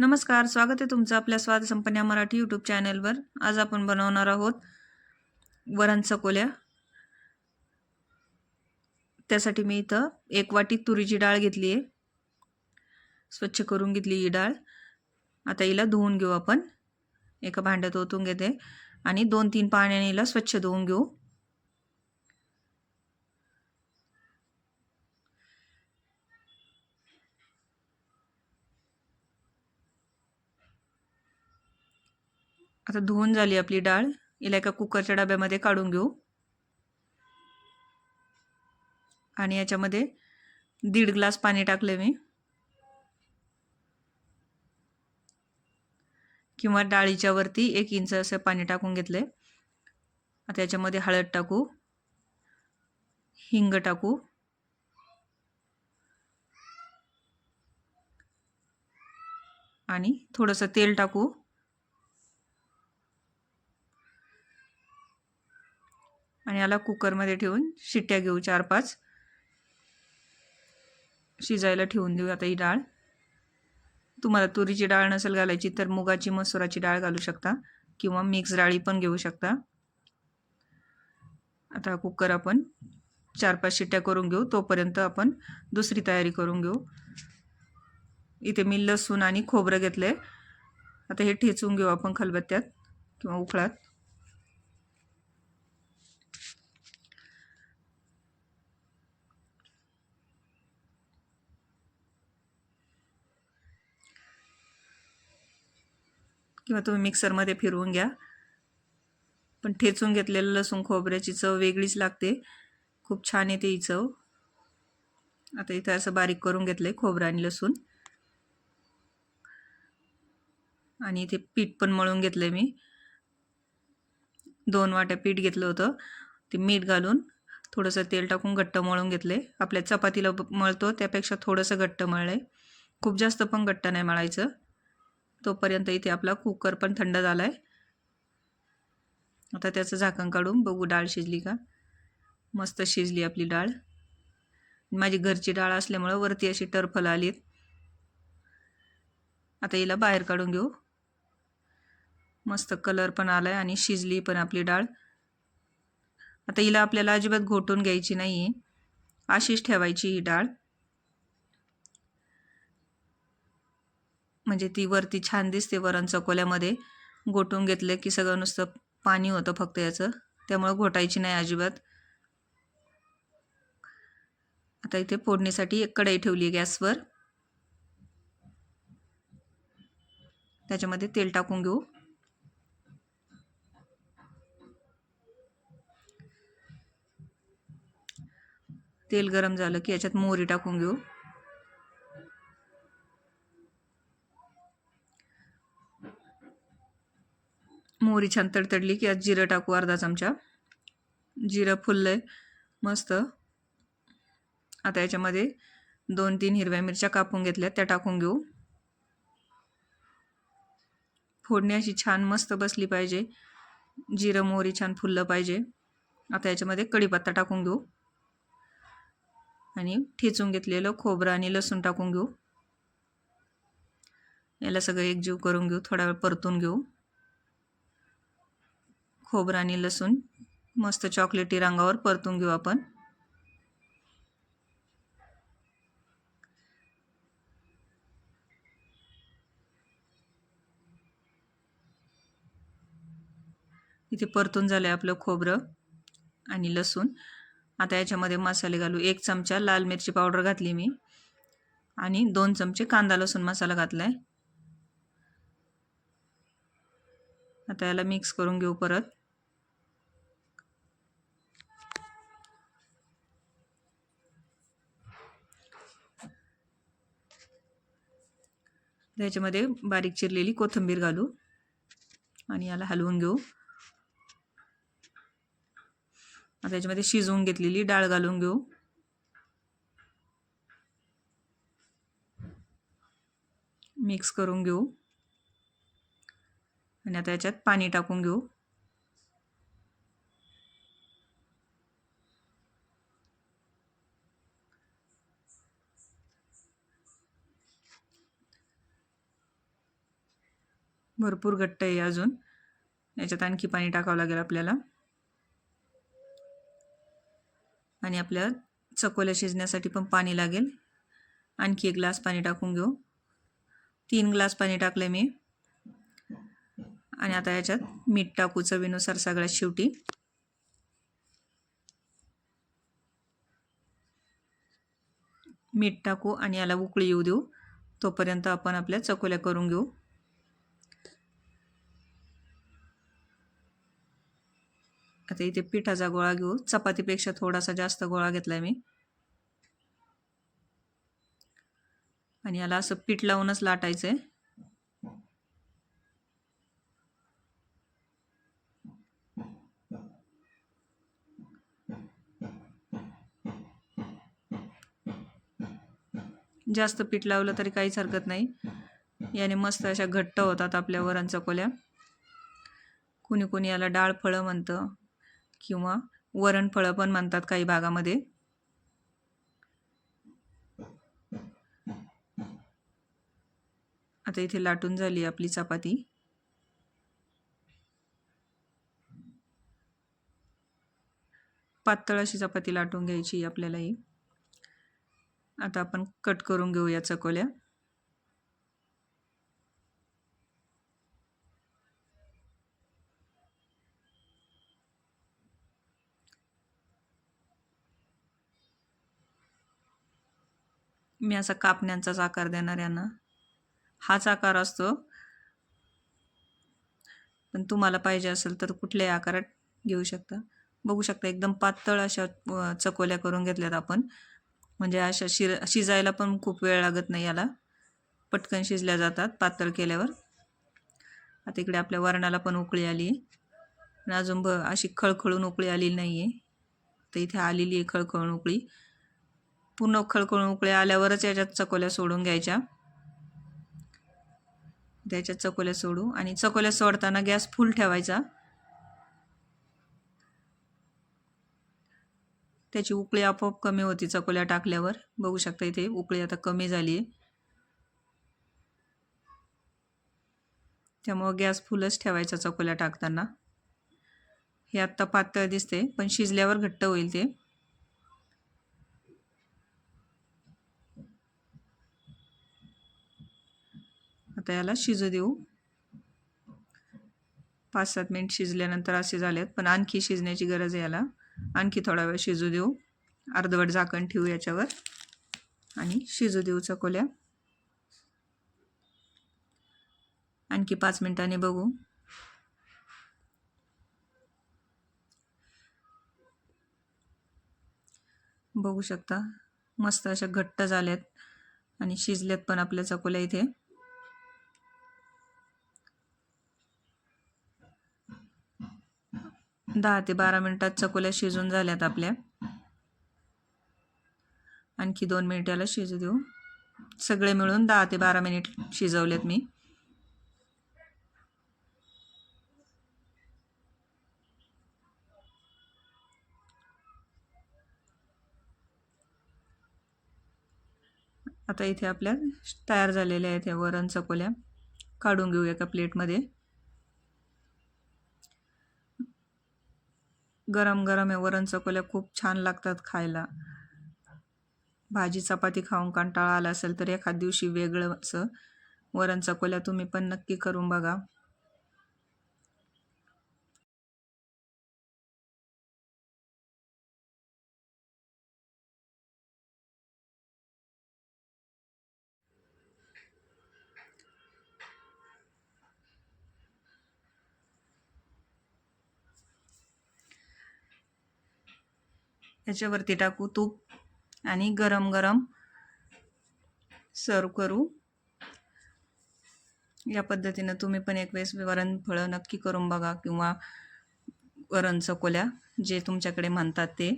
नमस्कार स्वागत आहे तुमचं आपल्या स्वाद संपन्न मराठी यूट्यूब चॅनलवर आज आपण बनवणार आहोत वरण चकोल्या त्यासाठी मी इथं एक वाटी तुरीची डाळ घेतली आहे. स्वच्छ करून घेतली ही डाळ. आता हिला धुवून घेऊ आपण. एका भांड्यात ओतून घेते. आणि दोन तीन पाण्याने हिला स्वच्छ धुवून घेऊ. आता धुवून झाली आपली डाळ. हिला एका कुकरच्या डब्यामध्ये काढून घेऊ. आणि याच्यामध्ये दीड ग्लास पाणी टाकले मी. किंवा डाळीच्या वरती एक इंच असं पाणी टाकून घेतले आता याच्यामध्ये हळद टाकू. हिंग टाकू. आणि थोडंसं तेल टाकू. आणि याला कुकरमध्ये ठेवून शिट्ट्या घेऊ चार पाच शिजायला ठेवून देऊ आता ही डाळ. तुम्हाला तुरीची डाळ नसेल घालायची तर मुगाची मसुराची डाळ घालू शकता किंवा मिक्स डाळी पण घेऊ शकता. आता कुकर आपण चार पाच शिट्ट्या करून घेऊ तोपर्यंत आपण दुसरी तयारी करून घेऊ. इथे मी लसूण आणि खोबरं घेतलं आहे आता हे ठेचून घेऊ आपण खलबत्त्यात किंवा उखळात किंवा तुम्ही मिक्सरमध्ये फिरवून घ्या. पण ठेचून घेतलेलं लसूण खोबऱ्याची चव वेगळीच लागते. खूप छान येते ही चव. आता इथं असं बारीक करून घेतलं आहे खोबरं आणि लसूण. आणि इथे पीठ पण मळून घेतलं आहे मी. दोन वाट्या पीठ घेतलं होतं. ते मीठ घालून थोडंसं तेल टाकून घट्ट मळून घेतले आपल्या चपातीला मळतो त्यापेक्षा थोडंसं घट्ट मळलं आहे खूप जास्त पण घट्ट नाही मळायचं. तोपर्यंत इथे आपला कुकर पण थंड झाला आहे आता त्याचं झाकण काढून बघू डाळ शिजली का? मस्त शिजली आपली डाळ. माझी घरची डाळ असल्यामुळं वरती अशी टर्फल आलीत. आता हिला बाहेर काढून घेऊ. मस्त कलर पण आला आहे आणि शिजली पण आपली डाळ. आता हिला आपल्याला अजिबात घोटून घ्यायची नाही आहे अशीच ठेवायची ही डाळ. म्हणजे ती वरती छान दिसते वरण चकोल्यामध्ये. गोटून घेतले की सगळं नुसतं पाणी होतं फक्त याचं. त्यामुळं घोटायची नाही अजिबात. आता इथे फोडणीसाठी एक कढई ठेवली आहे गॅसवर. त्याच्यामध्ये तेल टाकून घेऊ. तेल गरम झालं की याच्यात मोहरी टाकून घेऊ. मोहरी छान तडतडली की आज जिरं टाकू अर्धा चमचा. जिरं फुललं आहे मस्त. आता याच्यामध्ये दोन तीन हिरव्या मिरच्या कापून घेतल्या त्या टाकून घेऊ. फोडणी अशी छान मस्त बसली पाहिजे. जिरं मोहरी छान फुललं पाहिजे. आता याच्यामध्ये कढीपत्ता टाकून घेऊ. आणि ठेचून घेतलेलं खोबरं आणि लसूण टाकून घेऊ. याला सगळं एकजीव करून घेऊ थोडा वेळ परतून घेऊ. खोबरं आणि लसूण मस्त चॉकलेटी रंगावर परतून घेऊ आपण. इथे परतून झालं आहे आपलं खोबरं आणि लसूण. आता याच्यामध्ये मसाले घालू. एक चमचा लाल मिरची पावडर घातली मी. आणि दोन चमचे कांदा लसूण मसाला घातला आहे आता याला मिक्स करून घेऊ परत. त्याच्यामध्ये बारीक चिरलेली कोथिंबीर घालू. आणि याला हलवून घेऊ. आता याच्यामध्ये शिजवून घेतलेली डाळ घालून घेऊ. मिक्स करून घेऊ. आणि आता याच्यात पाणी टाकून घेऊ. भरपूर घट्ट आहे अजून. याच्यात आणखी पाणी टाकावं लागेल आपल्याला. आणि आपल्या चकोल्या शिजण्यासाठी पण पाणी लागेल. आणखी एक ग्लास पाणी टाकून घेऊ. तीन ग्लास पाणी टाकलं मी. आणि आता याच्यात मीठ टाकू चवीनुसार सगळ्यात शेवटी. मीठ टाकू आणि याला उकळी येऊ देऊ. तोपर्यंत आपण आपल्या चकोल्या करून घेऊ. आता इथे पिठाचा गोळा घेऊ. चपातीपेक्षा थोडासा जास्त गोळा घेतला मी. आणि याला असं पीठ लावूनच लाटायचं आहे जास्त पीठ लावलं तरी काहीच हरकत नाही. याने मस्त अशा घट्ट होतात आपल्या वरण चकोल्या कुणी कुणी याला डाळ फळं म्हणतं. किंवा वरण फळं पण म्हणतात काही भागामध्ये. आता इथे लाटून झाली आपली चपाती. पातळ अशी चपाती लाटून घ्यायची आपल्याला ही आता आपण कट करून घेऊया चकोल्या. मी असा कापण्यांचाच आकार देणार यांना हाच आकार असतो. पण तुम्हाला पाहिजे असेल तर कुठल्याही आकारात घेऊ शकता. बघू शकता एकदम पातळ अशा चकोल्या करून घेतल्यात आपण. म्हणजे अशा शिर शिजायला पण खूप वेळ लागत नाही याला. पटकन शिजल्या जातात पातळ केल्यावर. आता इकडे आपल्या वरणाला पण उकळी आली. आहे अजून ब अशी खळखळून उकळी आलेली नाही आहे तर इथे आलेली आहे खळखळून उकळी. पूर्ण खळखळून उकळ्या आल्यावरच याच्यात चकोल्या सोडून घ्यायच्या. त्याच्यात चकोल्या सोडू आणि चकोल्या सोडताना गॅस फुल ठेवायचा. त्याची उकळी आपोआप कमी होती चकोल्या टाकल्यावर. बघू शकता इथे उकळी आता कमी झाली आहे. त्यामुळं गॅस फुलच ठेवायचा चकोल्या टाकताना. हे आत्ता पातळ दिसते पण शिजल्यावर घट्ट होईल ते. आता याला शिजू देऊ. पाच सात मिनिट शिजल्यानंतर असे झालेत पण आणखी शिजण्याची गरज आहे याला. आणखी थोडा वेळ शिजू देऊ. अर्धवट झाकण ठेवू याच्यावर. आणि शिजू देऊ चकोल्या. आणखी पाच मिनिटांनी बघू. बघू शकता. मस्त अशा घट्ट झाल्यात आणि शिजल्यात पण आपल्या चकोल्या इथे. दहा ते बारा मिनिटात चकोल्या शिजून झाल्यात आपल्या. आणखी दोन मिनिटाला शिजू देऊ. सगळे मिळून दहा ते बारा मिनिट शिजवलेत मी. आता इथे आपल्या तयार झालेल्या आहेत ह्या वरण चकोल्या. काढून घेऊ एका प्लेटमध्ये. गरम गरम हे वरण चकोल्या खूप छान लागतात खायला. भाजी चपाती खाऊन कंटाळा आला असेल तर एखाद दिवशी वेगळं असं. वरण चकोल्या तुम्ही पण नक्की करून बघा. ह्याच्यावरती टाकू तूप आणि गरम गरम सर्व करू. या पद्धतीनं तुम्ही पण एक वेळेस वरण फळं नक्की करून बघा किंवा वरण चकोल्या जे तुमच्याकडे म्हणतात ते.